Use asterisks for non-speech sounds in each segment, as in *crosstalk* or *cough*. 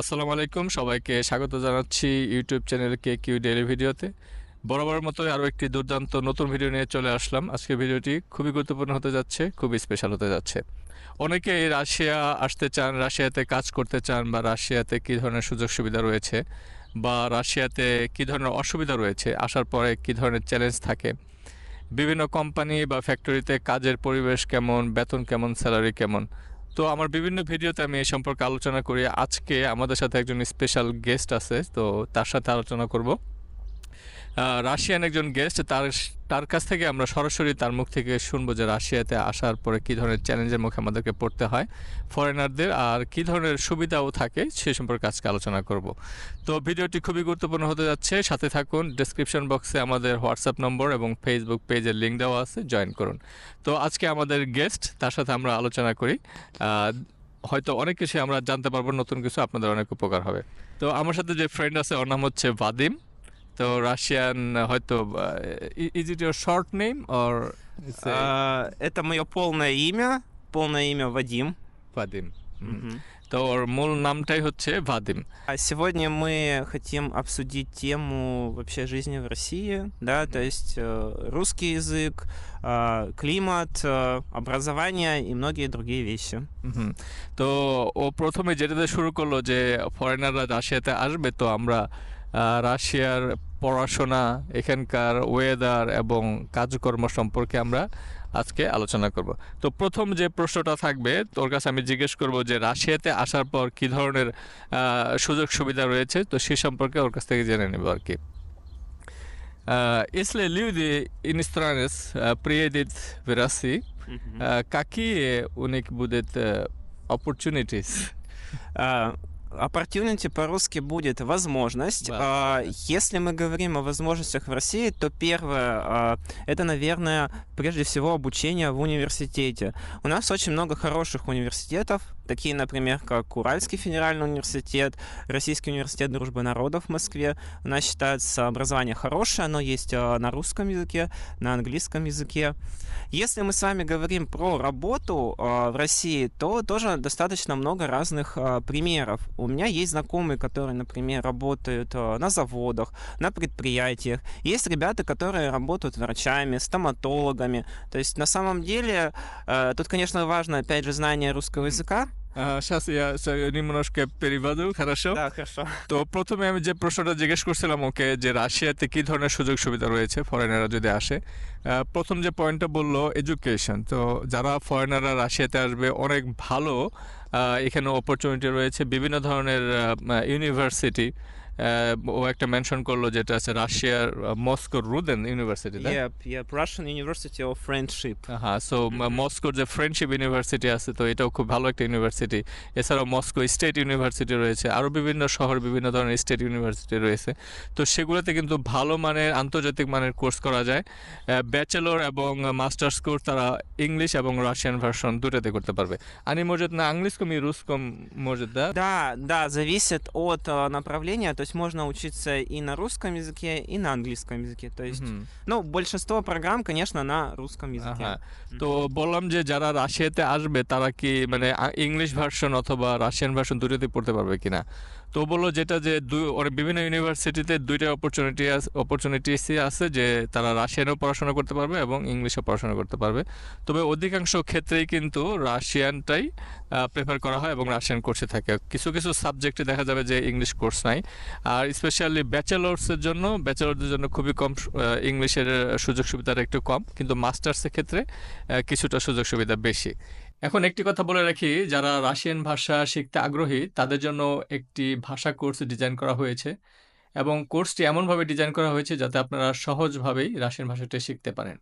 আসসালামু আলাইকুম। সবাইকে স্বাগত জানাচ্ছি YouTube channel K Q daily ভিডিওতে। বরাবর মতো আরও একটি দুর্দান্ত নতুন ভিডিও নিয়ে চলে আসলাম। আজকের ভিডিওটি খুবই গুরুত্বপূর্ণ হতে যাচ্ছে, খুবই স্পেশাল হতে যাচ্ছে। অনেকে রাশিয়া আসতে চান, রাশিয়াতে কাজ করতে চান বা রাশিয়াতে কী ধরনের সুযোগ সুবিধা রয়েছে বা রাশিয়াতে কী ধরনের অসুবিধা রয়েছে, আসার পরে কী ধরনের চ্যালেঞ্জ থাকে, বিভিন্ন কোম্পানি বা ফ্যাক্টরিতে কাজের পরিবেশ কেমন, বেতন কেমন স্যালারি কেমন তো আমার বিভিন্ন ভিডিওতে আমি এই সম্পর্কে আলোচনা করি। আজকে আমাদের সাথে একজন স্পেশাল গেস্ট আছে, তো তার সাথে আলোচনা করব। রাশিয়ান একজন গেস্ট তার তার কাছ থেকে আমরা সরাসরি তার মুখ থেকে শুনব যে রাশিয়াতে আসার পরে কী ধরনের চ্যালেঞ্জের মুখে আমাদেরকে পড়তে হয় ফরেনারদের আর কী ধরনের সুবিধাও থাকে সে সম্পর্কে আজকে আলোচনা করব। তো ভিডিওটি খুবই গুরুত্বপূর্ণ হতে যাচ্ছে, সাথে থাকুন ডিসক্রিপশন বক্সে আমাদের হোয়াটসঅ্যাপ নম্বর এবং ফেসবুক পেজের লিঙ্ক দেওয়া আছে জয়েন করুন। তো আজকে আমাদের গেস্ট তার সাথে আমরা আলোচনা করি হয়তো অনেক কিছু আমরা জানতে পারব, নতুন কিছু আপনাদের অনেক উপকার হবে। তো আমার সাথে যে ফ্রেন্ড আছে, ওর নাম হচ্ছে ভাদিম তো রাশিয়ান হয়তো is it your short name or А, Это мое полное имя. Полное имя Вадим. Vadim Мгм. তো ওর মূল নামটাই হচ্ছে ভাদিম А сегодня мы хотим обсудить тему вообще жизни в России, да, то есть э, русский язык, а, климат, э, образование и многие другие вещи. হুম। তো ও প্রথমে যেটাতে শুরু করলো যে ফরেনাররা রাশিয়াতে আসবে তো আমরা আহ, রাশিয়ার পড়াশোনা এখানকার ওয়েদার এবং কাজকর্ম সম্পর্কে আমরা আজকে আলোচনা করব তো প্রথম যে প্রশ্নটা থাকবে তোর কাছে আমি জিজ্ঞেস করব যে রাশিয়াতে আসার পর কি ধরনের আহ, সুযোগ সুবিধা রয়েছে তো সে সম্পর্কে ওর কাছ থেকে জেনে নেব আর কি Uh, Если люди иностранец uh, приедет в Россию, uh, какие у них будут uh, opportunities? Opportunity по-русски будет возможность. Да, А, да. Если мы говорим о возможностях в России, то первое а, это, наверное, прежде всего обучение в университете. У нас очень много хороших университетов, такие, например, как Уральский федеральный университет, Российский университет дружбы народов в Москве. У нас считается образование хорошее, оно есть а, на русском языке, на английском языке. Если мы с вами говорим про работу а, в России, то тоже достаточно много разных а, примеров. У меня есть знакомые, которые, например, работают на заводах, на предприятиях. Есть ребята, которые работают врачами, стоматологами. То есть на самом деле э, тут, конечно, важно, опять же, знание русского языка. сейчас я с- немножко переведу, хорошо? Да, хорошо. তো প্রথমে আমি যে প্রশ্নটা জিজ্ঞেস করছিলাম ওকে যে রাশিয়াতে কি ধরনের সুযোগ সুবিধা রয়েছে ফরেনাররা যদি আসে আহ, প্রথম যে পয়েন্টটা বললো এডুকেশন তো যারা ফরেনাররা রাশিয়াতে আসবে অনেক ভালো আহ, এখানে অপরচুনিটি রয়েছে বিভিন্ন ধরনের ইউনিভার্সিটি ও একটা মেনশন করলো যেটা আছে রাশিয়ার মস্কোর রুদেন university Yep, yep, Russian University of Friendship. হ্যাঁ সো মস্কোর যে ফ্রেন্ডশিপ ইউনিভার্সিটি আছে তো এটাও খুব ভালো একটা ইউনিভার্সিটি এছাড়াও মস্কো স্টেট ইউনিভার্সিটি রয়েছে আরও বিভিন্ন শহর বিভিন্ন ধরনের স্টেট ইউনিভার্সিটি রয়েছে তো সেগুলোতে কিন্তু ভালো মানের আন্তর্জাতিক মানের কোর্স করা যায় ব্যাচেলর এবং মাস্টার্স কোর্স তারা ইংলিশ এবং রাশিয়ান ভার্সন দুটাতে করতে পারবে আনি может на английском и русском может да Да, да, зависит от э, направления. То есть можно учиться и на русском языке, и на английском языке. То есть, হুম। ну, большинство программ, конечно, на русском языке. হ্যাঁ তো বললাম যে যারা রাশিয়াতে আসবে তারা কি মানে ইংলিশ ভার্সন অথবা রাশিয়ান ভার্সন দুটোতে পড়তে পারবে কিনা তো বলল যেটা যে দুই বিভিন্ন ইউনিভার্সিটিতে দুইটা অপরচুনিটি অপরচুনিটিস আছে যে তারা রাশিয়ানেও পড়াশোনা করতে পারবে এবং ইংলিশও পড়াশোনা করতে পারবে। তবে অধিকাংশ ক্ষেত্রেই কিন্তু রাশিয়ানটাই প্রেফার করা হয় এবং রাশিয়ান কোর্সে থাকে। কিছু কিছু সাবজেক্টে দেখা যাবে যে ইংলিশ কোর্স নাই। আর স্পেশালি ব্যাচেলর্সের জন্য ব্যাচেলরদের জন্য খুবই কম ইংলিশের সুযোগ সুবিধাটা একটু কম। কিন্তু মাস্টার্সের ক্ষেত্রে কিছুটা সুযোগ সুবিধা বেশি। এখন একটি কথা বলে রাখি, যারা রাশিয়ান ভাষা শিখতে আগ্রহী, তাদের জন্য একটি ভাষা কোর্স ডিজাইন করা হয়েছে এবং কোর্সটি এমনভাবে ডিজাইন করা হয়েছে যাতে আপনারা সহজভাবেই রাশিয়ান ভাষাটি শিখতে পারেন।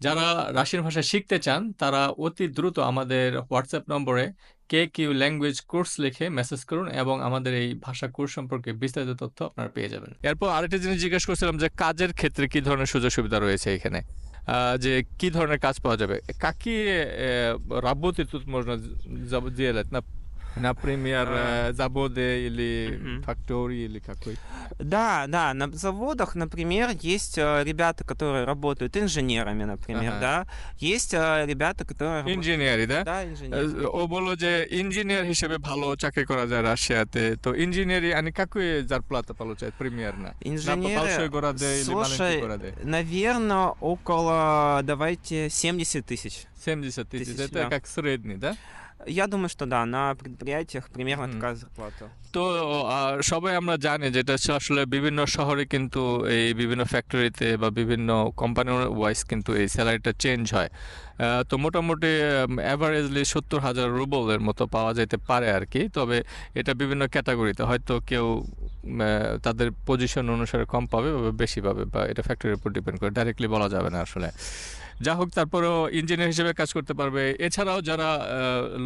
যারা রাশিয়ান ভাষা শিখতে চান, তারা অতি দ্রুত আমাদের হোয়াটসঅ্যাপ নম্বরে কে কিউ ল্যাঙ্গুয়েজ কোর্স লিখে মেসেজ করুন এবং আমাদের এই ভাষা কোর্স সম্পর্কে বিস্তারিত তথ্য আপনারা পেয়ে যাবেন। এরপর আরেকটা জিনিস জিজ্ঞেস করছিলাম যে কাজের ক্ষেত্রে কি ধরনের সুযোগ সুবিধা রয়েছে এখানে? যে কি ধরনের কাজ পাওয়া যাবে? কাকি রাব্বতি তুতমোজনা জিয়ালাত না Например, А. э, заводы или Мгм. фактории или какой? Да, да, на заводах, например, есть э, ребята, которые работают инженерами, например, Ага. да. Есть э, ребята, которые работают... ইঞ্জিনিয়ারই দা Да, инженеры. ও বললো যে ইঞ্জিনিয়ার হিসেবে ভালো চাকরি করা যায় রাশিয়াতে তো ইঞ্জিনিয়ারি আনি какой зарплата получает примерно? На Инженеры, большой городе или маленький слушай, городе? наверное, около, давайте, 70 тысяч. 70 тысяч. Тысяч, Это да. как средний, да? Я думаю, что да, на предприятиях примерно Мгм. такая зарплата. তো আহ, সবাই আমরা জানি যেটা হচ্ছে আসলে বিভিন্ন শহরে কিন্তু এই বিভিন্ন ফ্যাক্টরিতে বা বিভিন্ন কোম্পানি ওয়াইজ কিন্তু এই স্যালারিটা চেঞ্জ হয় আহ, তো মোটামুটি অ্যাভারেজলি সত্তর হাজার রুবলের মতো পাওয়া যেতে পারে আর কি তবে এটা বিভিন্ন ক্যাটাগরিতে হয়তো কেউ উম, আহ, তাদের পজিশন অনুসারে কম পাবে বা বেশি পাবে বা এটা ফ্যাক্টরির উপর ডিপেন্ড করে ডাইরেক্টলি বলা যাবে না আসলে যা হোক তারপরেও ইঞ্জিনিয়ার হিসেবে কাজ করতে পারবে এছাড়াও যারা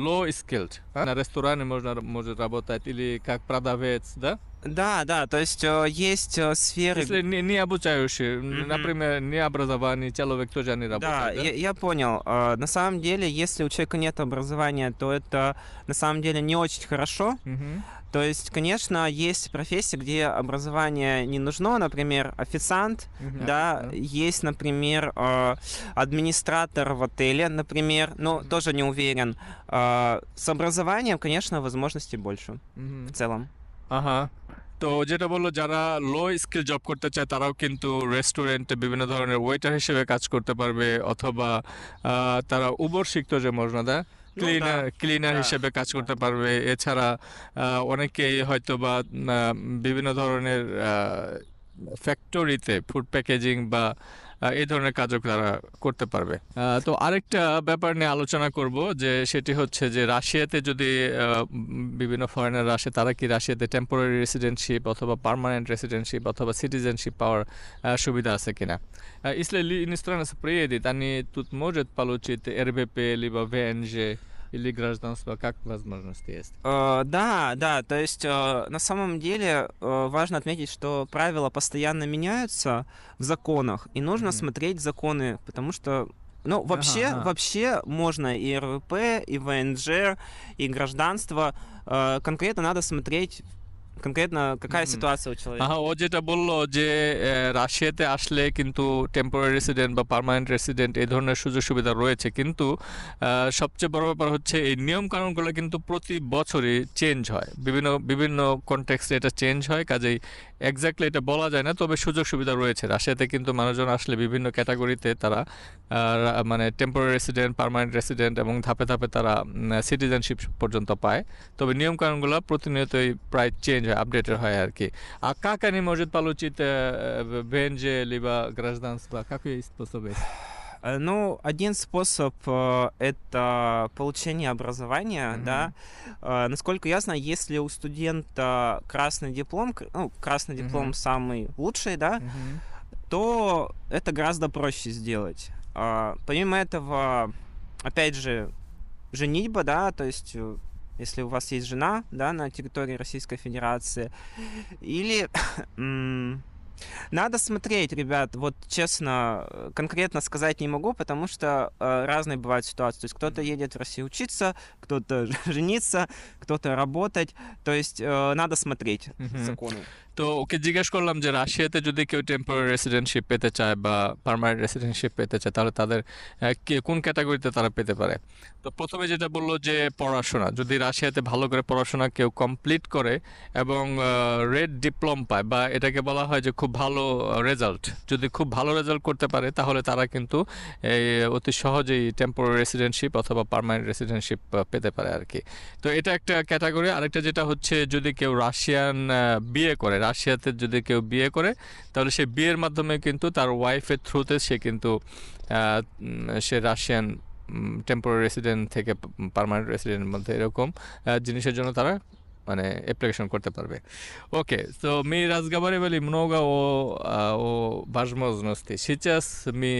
লো স্কিলড রেস্তোরাঁ можно может работать или как продавец да Да, да, то есть э, есть э, сферы... если не, не обучающий Мгм. например не образование человек тоже не Да, работает да? я, я понял. А, На самом деле, если у человека нет образования, то это на самом деле не очень хорошо. Мгм. То есть, конечно, есть профессии, где образование не нужно, например, официант, Мгм. да, есть, например, э, администратор в отеле, например, но тоже не уверен. С образованием, конечно, возможностей больше мгм. в целом. আহা। তো যেটা বলল যারা লো স্কিল জব করতে চায় তারাও কিন্তু রেস্টুরেন্টে বিভিন্ন ধরনের ওয়েটার হিসেবে কাজ করতে পারবে অথবা আহ, তারা উবর শিখতো যে মজনা দা ক্লিনার ক্লিনার। হিসেবে কাজ করতে পারবে। এছাড়া আহ, অনেকেই হয়তো বা উম, আহ, বিভিন্ন ধরনের ফ্যাক্টরিতে ফুড প্যাকেজিং বা এই ধরনের কাজও তারা করতে পারবে। তো আরেকটা ব্যাপার নিয়ে আলোচনা করব যে সেটি হচ্ছে যে রাশিয়াতে যদি বিভিন্ন ফরেনার আসে, তারা কি রাশিয়াতে টেম্পোরারি রেসিডেন্টশিপ অথবা পারমানেন্ট রেসিডেন্টশিপ অথবা সিটিজেনশিপ পাওয়ার সুবিধা আছে কিনা? ইসলে ইনস্ট্রান্স প্রিয়ে দিত আমি তুতমোজেত পালোচিত এরবেপে লিবা ভেঞ্জে или гражданство, как возможности есть? Э, Да, да, то есть э, на самом деле э, важно отметить, что правила постоянно меняются в законах, и нужно Мгм. смотреть законы, потому что ну, вообще, ага. вообще можно и РВП, и ВНЖ, и гражданство. Конкретно надо смотреть конкретно какая Мгм. ситуация у человека. হ্যাঁ ও যেটা বললো যে আহ, রাশিয়াতে আসলে কিন্তু টেম্পোরারি রেসিডেন্ট বা পার্মানেন্ট রেসিডেন্ট এই ধরনের সুযোগ সুবিধা রয়েছে কিন্তু আহ, সবচেয়ে বড় ব্যাপার হচ্ছে এই নিয়ম কানুনগুলো কিন্তু প্রতি বছরই চেঞ্জ হয় বিভিন্ন বিভিন্ন কনটেক্সটে এটা চেঞ্জ হয় কাজেই এক্স্যাক্টলি এটা বলা যায় না তবে সুযোগ সুবিধা রয়েছে রাশিয়াতে কিন্তু মানুষজন আসলে বিভিন্ন ক্যাটাগরিতে তারা আহ, রা- মানে টেম্পোরারি রেসিডেন্ট পার্মানেন্ট রেসিডেন্ট এবং ধাপে ধাপে তারা সিটিজেনশিপ পর্যন্ত পায় তবে নিয়ম কানুনগুলো প্রতিনিয়তই প্রায় চেঞ্জ হয় আপডেটেড হয় আর কি А как они могут получить э, ВНЖ либо гражданство? Какой способ есть? Э, Ну, один способ э, это получение образования, Мгм. да. Э, Насколько я знаю, если у студента красный диплом, к- ну, красный диплом Мгм. самый лучший, да, то это гораздо проще сделать. А, Помимо этого, опять же, женитьба, да, то есть э, если у вас есть жена, да, на территории Российской Федерации, или *coughs* надо смотреть, ребят, вот честно, конкретно сказать не могу, потому что э, разные бывают ситуации. То есть кто-то едет в Россию учиться, кто-то *laughs* жениться, кто-то работать. То есть э, надо смотреть Мгм. законы. তো ওকে জিজ্ঞেস করলাম যে রাশিয়াতে যদি কেউ টেম্পোরারি রেসিডেন্টশিপ পেতে চায় বা পার্মানেন্ট রেসিডেন্টশিপ পেতে চায়, তাহলে তাদের কোন ক্যাটাগরিতে তারা পেতে পারে? তো প্রথমে যেটা বলল যে পড়াশোনা, যদি রাশিয়াতে ভালো করে পড়াশোনা কেউ কমপ্লিট করে এবং রেড ডিপ্লোম পায় বা এটাকে বলা হয় যে খুব ভালো রেজাল্ট যদি খুব ভালো রেজাল্ট করতে পারে, তাহলে তারা কিন্তু এই অতি সহজেই টেম্পোরারি রেসিডেন্টশিপ অথবা পার্মানেন্ট রেসিডেন্টশিপ পেতে পারে আর কি তো এটা একটা ক্যাটাগরি আরেকটা যেটা হচ্ছে যদি কেউ রাশিয়ান বিয়ে করে রাশিয়াতে যদি কেউ বিয়ে করে তাহলে সে বিয়ের মাধ্যমে কিন্তু তার ওয়াইফের থ্রুতে সে কিন্তু আহ, উম, সে রাশিয়ান টেম্পোরারি রেসিডেন্ট থেকে পার্মানেন্ট রেসিডেন্টের মধ্যে এরকম আহ, জিনিসের জন্য তারা মানে অ্যাপ্লিকেশন করতে পারবে Окей, so мы разговаривали много о, а, о возможности. Сейчас мы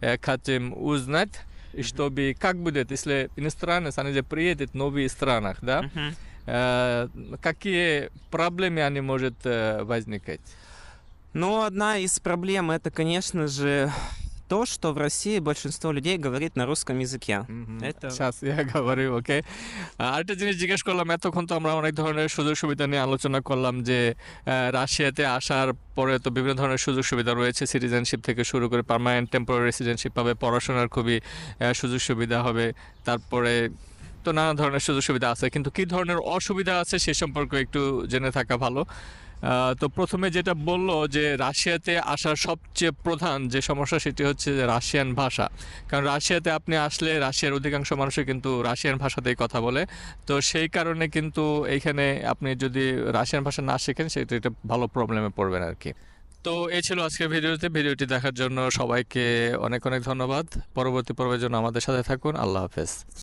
э, хотим узнать, чтобы как будет, если иностранец, они же приедут в новые странах, да? Мгм. Э, какие проблемы они может э, возникать? Ну, одна из проблем это, конечно же, то, что в России большинство людей говорит на русском языке. Это- শ্বাস একেবারে *laughs* ওকে আরেকটা জিনিস জিজ্ঞেস করলাম এতক্ষণ তো আমরা অনেক ধরনের সুযোগ সুবিধা নিয়ে আলোচনা করলাম যে আহ, রাশিয়াতে আসার পরে তো বিভিন্ন ধরনের সুযোগ সুবিধা রয়েছে সিটিজেনশিপ থেকে শুরু করে পার্মানেন্ট টেম্পোরারি রেসিডেন্টশিপ পাবে পড়াশোনার খুবই আহ, সুযোগ সুবিধা হবে তারপরে তো নানা ধরনের সুযোগ সুবিধা আছে। কিন্তু কি ধরনের অসুবিধা আছে সে সম্পর্কে একটু জেনে থাকা ভালো। তো প্রথমে যেটা বলল যে রাশিয়াতে আসার সবচেয়ে প্রধান যে সমস্যা সেটি হচ্ছে যে রাশিয়ান ভাষা। কারণ রাশিয়াতে আপনি আসলে রাশিয়ার অধিকাংশ মানুষই কিন্তু রাশিয়ান ভাষাতেই কথা বলে। তো সেই কারণে কিন্তু এইখানে আপনি যদি রাশিয়ান ভাষা না শেখেন, সেটা একটা ভালো প্রবলেমে পড়বেন আর কি তো এই ছিল আজকের ভিডিওতে। ভিডিওটি দেখার জন্য সবাইকে অনেক অনেক ধন্যবাদ। পরবর্তী পর্বের জন্য আমাদের সাথে থাকুন। আল্লাহ হাফেজ।